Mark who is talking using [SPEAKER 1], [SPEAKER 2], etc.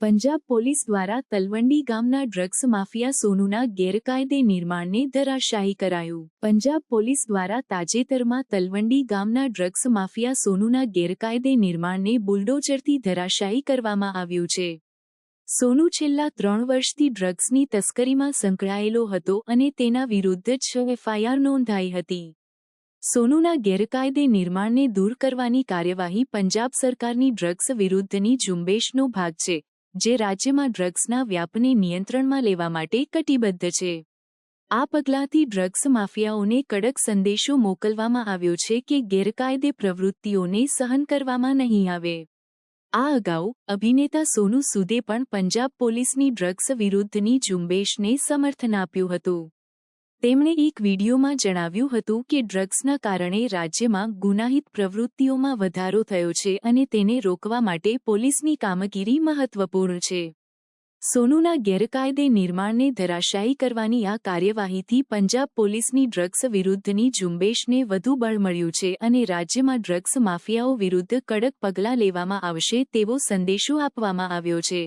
[SPEAKER 1] Punjab police દ્વારા તલવંડી ગામના drugs mafia સોનુના ગેરકાયદે નિર્માણને ધરાશાયી કરાયું. પંજાબ પોલીસ દ્વારા તાજેતરમાં તલવંડી ગામના ડ્રગ્સ માફિયા સોનુના ગેરકાયદે નિર્માણને બુલડોઝરથી ધરાશાયી કરવામાં આવ્યું છે. સોનુ છેલ્લા ત્રણ વર્ષથી ડ્રગ્સની તસ્કરીમાં સંકળાયેલો હતો અને તેના વિરુદ્ધ છ એફઆઈઆર નોંધાઈ હતી. સોનુના ગેરકાયદે નિર્માણને દૂર કરવાની કાર્યવાહી પંજાબ સરકારની ડ્રગ્સ વિરુદ્ધની ઝુંબેશનો ભાગ છે. જે રાજ્યમાં ડ્રગ્સના વ્યાપને નિયંત્રણમાં લેવા માટે કટિબદ્ધ છે. આ પગલાંથી ડ્રગ્સ માફિયાઓને કડક સંદેશો મોકલવામાં આવ્યો છે કે ગેરકાયદે પ્રવૃત્તિઓને સહન કરવામાં નહીં આવે. આ અગાઉ, અભિનેતા સોનુ સુદે પણ પંજાબ પોલીસની ડ્રગ્સ વિરુદ્ધની ઝુંબેશને સમર્થન આપ્યું હતું. તેમણે એક વિડીયોમાં જણાવ્યું હતું કે ડ્રગ્સના કારણે રાજ્યમાં ગુનાહિત પ્રવૃત્તિઓમાં વધારો થયો છે અને તેને રોકવા માટે પોલીસની કામગીરી મહત્વપૂર્ણ છે. સોનુના ગેરકાયદે નિર્માણને ધરાશાયી કરવાની આ કાર્યવાહીથી પંજાબ પોલીસની ડ્રગ્સ વિરુદ્ધની ઝુંબેશને વધુ બળ મળ્યું છે અને રાજ્યમાં ડ્રગ્સ માફિયાઓ વિરુદ્ધ કડક પગલાં લેવામાં આવશે તેવો સંદેશો આપવામાં આવ્યો છે.